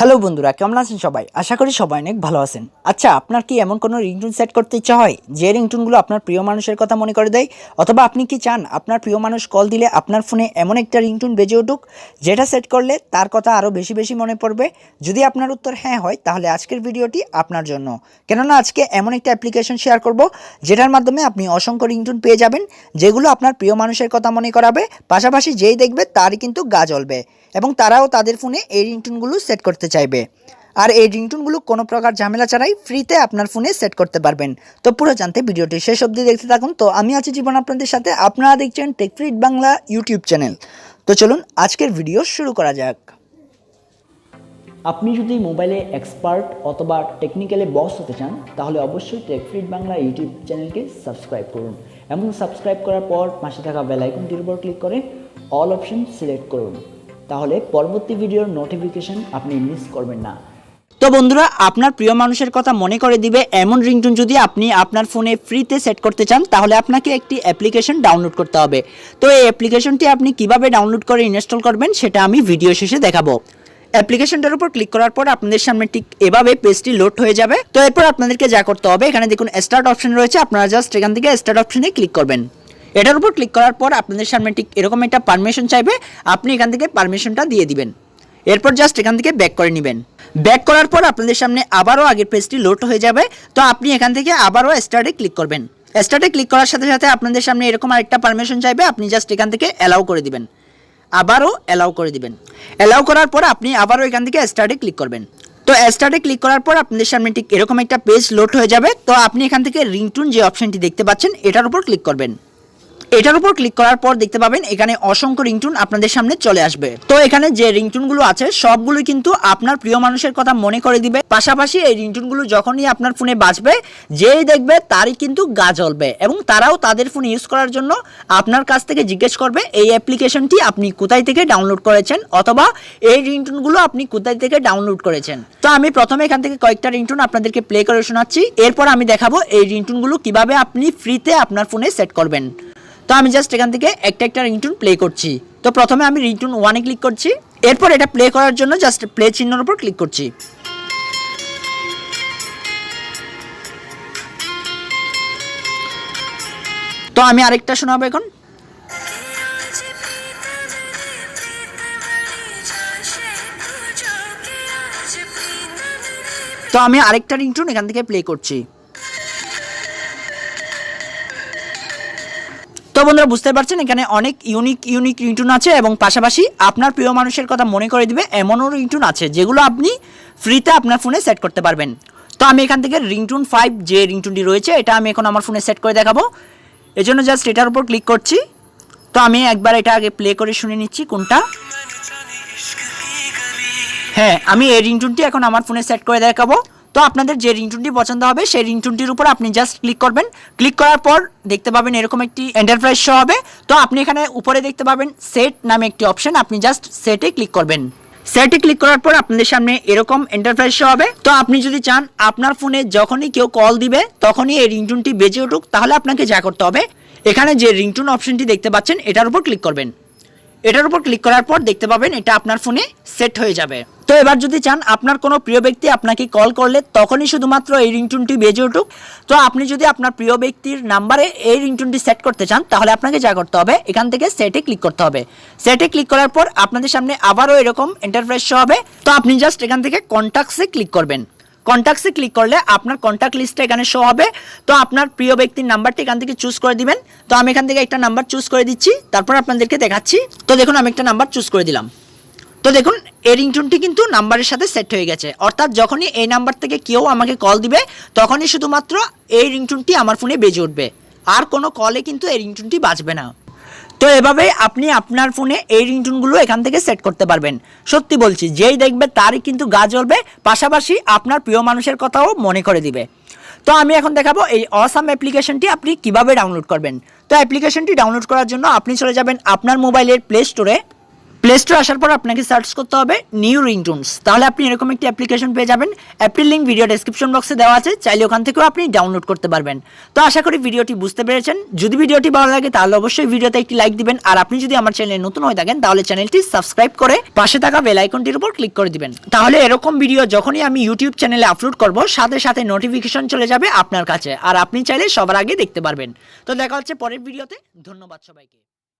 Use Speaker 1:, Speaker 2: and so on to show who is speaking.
Speaker 1: Hello বন্ধুরা, কেমন আছেন সবাই? আশা করি সবাই অনেক ভালো আছেন। আচ্ছা আপনার কি এমন কোনো রিংটুন সেট করতে ইচ্ছা হয়? যে রিংটুনগুলো আপনার প্রিয় মানুষের কথা মনে করে দেয়? অথবা আপনি কি চান আপনার প্রিয় মানুষ কল দিলে আপনার ফোনে এমন একটা রিংটুন বেজে উঠুক, যেটা সেট করলে তার কথা আরও বেশি বেশি মনে পড়বে? যদি আপনার উত্তর হ্যাঁ হয়, তাহলে আজকের ভিডিওটি আপনার জন্য। কেননা আজকে এমন একটা অ্যাপ্লিকেশন শেয়ার করব, যেটার মাধ্যমে আপনি অসংখ্য রিংটুন পেয়ে যাবেন, যেগুলো আপনার প্রিয় মানুষের কথা মনে করাবে। পাশাপাশি যেই দেখবে, তারই কিন্তু গা জ্বলবে। এবং তারাও তাদের ফোনে এই রিংটুনগুলো সেট করতে চাইবে। আর এই রিংটুনগুলো কোনো প্রকার ঝামেলা ছাড়াই ফ্রিতে আপনার ফোনে সেট করতে পারবেন। তো পুরো জানতে ভিডিওটি শেষ অবধি দেখতে থাকুন। তো আমি আছি জীবন আপনাদের সাথে। আপনারা দেখছেন টেকফ্রিড বাংলা ইউটিউব চ্যানেল তো চলুন আজকের ভিডিও শুরু করা যাক। আপনি যদি মোবাইলে এক্সপার্ট অথবা টেকনিক্যালে বস হতে চান, তাহলে অবশ্যই টেকফ্রিড বাংলা ইউটিউব চ্যানেলকে সাবস্ক্রাইব করুন। এবং সাবস্ক্রাইব করার পর পাশে থাকা বেল আইকনটির উপর ক্লিক করে অল অপশন সিলেক্ট করুন। তাহলে পরবর্তী ভিডিওর নোটিফিকেশন আপনি মিস করবেন না। তো বন্ধুরা, আপনার প্রিয় মানুষের কথা মনে করে দিবে এমন রিংটোন যদি আপনি আপনার ফোনে ফ্রিতে সেট করতে চান, তাহলে আপনাকে একটি অ্যাপ্লিকেশন ডাউনলোড করতে হবে। তো এই অ্যাপ্লিকেশনটি আপনি কীভাবে ডাউনলোড করে ইনস্টল করবেন, সেটা আমি ভিডিও শেষে দেখাবো। অ্যাপ্লিকেশনটার উপর ক্লিক করার পর আপনাদের সামনে ঠিক এভাবে পেজটি লোড হয়ে যাবে। তো এরপর আপনাদেরকে যা করতে হবে, এখানে দেখুন স্টার্ট অপশন রয়েছে, আপনারা জাস্ট এখান থেকে স্টার্ট অপশনে ক্লিক করবেন। এটার উপর ক্লিক করার পর আপনাদের সামনে ঠিক এরকম একটা পারমিশন চাইবে, আপনি এখান থেকে পারমিশনটা দিয়ে দিবেন। এরপর জাস্ট এখান থেকে ব্যাক করে নেবেন। ব্যাক করার পর আপনাদের সামনে আবারও আগের পেজটি লোড হয়ে যাবে। তো আপনি এখান থেকে আবারও স্টার্টে ক্লিক করবেন। স্টার্টে ক্লিক করার সাথে সাথে আপনাদের সামনে এরকম আরেকটা পারমিশন চাইবে, আপনি জাস্ট এখান থেকে অ্যালাউ করে দিবেন। আবারও অ্যালাউ করে দিবেন। অ্যালাউ করার পর আপনি আবারও এখান থেকে স্টার্টে ক্লিক করবেন। তো স্টার্টে ক্লিক করার পর আপনাদের সামনে ঠিক এরকম একটা পেজ লোড হয়ে যাবে। তো আপনি এখান থেকে রিংটুন যে অপশনটি দেখতে পাচ্ছেন, এটার উপর ক্লিক করবেন। এটার উপর ক্লিক করার পর দেখতে পাবেন এখানে অসংখ্য রিংটুন আপনাদের সামনে চলে আসবে। তো এখানে যে রিংটুনগুলো আছে সবগুলো কিন্তু আপনার প্রিয় মানুষের কথা মনে করে দিবে। পাশাপাশি এই রিংটুনগুলো যখনই আপনার ফোনে বাজবে, যেই দেখবে তারই কিন্তু গা জ্বলবে এবং তারাও তাদের ফোন ইউজ করার জন্য আপনার কাছ থেকে জিজ্ঞেস করবে, এই অ্যাপ্লিকেশনটি আপনি কোথায় থেকে ডাউনলোড করেছেন অথবা এই রিংটুনগুলো আপনি কোথায় থেকে ডাউনলোড করেছেন। তো আমি প্রথমে এখান থেকে কয়েকটা রিংটুন আপনাদেরকে প্লে করে শোনাচ্ছি। এরপর আমি দেখাবো এই রিংটুনগুলো কীভাবে আপনি ফ্রিতে আপনার ফোনে সেট করবেন। তো আমি জাস্ট এখান থেকে একটা একটা রিংটুন প্লে করছি। তো প্রথমে আমি রিংটুন ওয়ানে ক্লিক করছি। এরপর এটা প্লে করার জন্য জাস্ট প্লে চিহ্নের উপর ক্লিক করছি। তো আমি আরেকটা শোনাবো এখন। তো আমি আরেকটা রিংটুন এখান থেকে প্লে করছি। তো বন্ধুরা বুঝতে পারছেন, এখানে অনেক ইউনিক ইউনিক রিংটুন আছে এবং পাশাপাশি আপনার প্রিয় মানুষের কথা মনে করে দিবে, এমনও রিংটুন আছে যেগুলো আপনি ফ্রিতে আপনার ফোনে সেট করতে পারবেন। তো আমি এখান থেকে রিংটুন ফাইভ যে রিংটুনটি রয়েছে, এটা আমি এখন আমার ফোনে সেট করে দেখাবো। এই জন্য জাস্ট এটার উপর ক্লিক করছি। তো আমি একবার এটা আগে প্লে করে শুনে নিচ্ছি কোনটা। হ্যাঁ আমি এই রিংটুনটি এখন আমার ফোনে সেট করে দেখাবো। তো আপনাদের যে রিংটুনটি পছন্দ হবে, সেই রিংটুনটির উপর আপনি জাস্ট ক্লিক করবেন। ক্লিক করার পর দেখতে পাবেন এরকম একটি এন্টারপ্রাইজ শো হবে। তো আপনি এখানে উপরে দেখতে পাবেন সেট নামে একটি অপশন আপনি জাস্ট সেটে ক্লিক করবেন। সেটে ক্লিক করার পর আপনাদের সামনে এরকম এন্টারপ্রাইজ শো হবে। তো আপনি যদি চান, আপনার ফোনে যখনই কেউ কল দিবে, তখনই এই রিংটুনটি বেজে উঠুক, তাহলে আপনাকে যা করতে হবে। এখানে যে রিংটুন অপশনটি দেখতে পাচ্ছেন, এটার উপর ক্লিক করবেন। এটার উপর ক্লিক করার পর দেখতে পাবেন এটা আপনার ফোনে সেট হয়ে যাবে। তো এবার যদি চান আপনার কোনো প্রিয় ব্যক্তি আপনাকে কল করলে তখনই শুধুমাত্র এই রিংটুনটি বেজে উঠুক। তো আপনি যদি আপনার প্রিয় ব্যক্তির নাম্বারে এই রিংটুনটি সেট করতে চান, তাহলে আপনাকে যা করতে হবে, এখান থেকে সেটে ক্লিক করতে হবে। সেটে ক্লিক করার পর আপনাদের সামনে আবারও এরকম এন্টারপ্রাইজ শো হবে। তো আপনি জাস্ট এখান থেকে কন্ট্যাক্টসে ক্লিক করবেন। কন্ট্যাক্টসে ক্লিক করলে আপনার কন্ট্যাক্ট লিস্টটা এখানে শো হবে। তো আপনার প্রিয় ব্যক্তির নাম্বারটি এখান থেকে চুজ করে দিবেন। তো আমি এখান থেকে একটা নাম্বার চুজ করে দিচ্ছি। তারপর আপনাদেরকে দেখাচ্ছি। তো দেখুন, আমি একটা নাম্বার চুজ করে দিলাম। তো দেখুন, এই রিংটুনটি কিন্তু নাম্বারের সাথে সেট হয়ে গেছে। অর্থাৎ যখনই এই নাম্বার থেকে কেউ আমাকে কল দিবে, তখনই শুধুমাত্র এই রিংটুনটি আমার ফোনে বেজে উঠবে। আর কোনো কলে কিন্তু এই রিংটুনটি বাজবে না। তো এভাবে আপনি আপনার ফোনে এই রিংটুনগুলো এখান থেকে সেট করতে পারবেন। সত্যি বলছি, যেই দেখবে তারই কিন্তু গা জ্বলবে, পাশাপাশি আপনার প্রিয় মানুষের কথাও মনে করে দিবে। তো আমি এখন দেখাবো এই অসাম অ্যাপ্লিকেশনটি আপনি কীভাবে ডাউনলোড করবেন। তো অ্যাপ্লিকেশনটি ডাউনলোড করার জন্য আপনি চলে যাবেন আপনার মোবাইলের প্লে স্টোরে প্লে স্টোর আসার পর আপনাকে সার্চ করতে হবে নিউ রিংটোনস তাহলে আপনি এরকম একটি অ্যাপ্লিকেশন পেয়ে যাবেন। অ্যাপটির লিঙ্ক ভিডিও ডেসক্রিপশন বক্সে দেওয়া আছে। চাইলে ওখান থেকেও আপনি ডাউনলোড করতে পারবেন। তো আশা করি ভিডিওটি বুঝতে পেরেছেন। যদি ভিডিওটি ভালো লাগে, তাহলে অবশ্যই ভিডিওতে একটি লাইক দিবেন। আর আপনি যদি আমার চ্যানেলে নতুন হয়ে থাকেন, তাহলে চ্যানেলটি সাবস্ক্রাইব করে পাশে থাকা বেল আইকনটির উপর ক্লিক করে দিবেন। তাহলে এরকম ভিডিও যখনই আমি ইউটিউব চ্যানেলে আপলোড করব, সাথে সাথে নোটিফিকেশন চলে যাবে আপনার কাছে। আর আপনি চাইলে সবার আগে দেখতে পারবেন। তো দেখা হচ্ছে পরের ভিডিওতে ধন্যবাদ সবাইকে।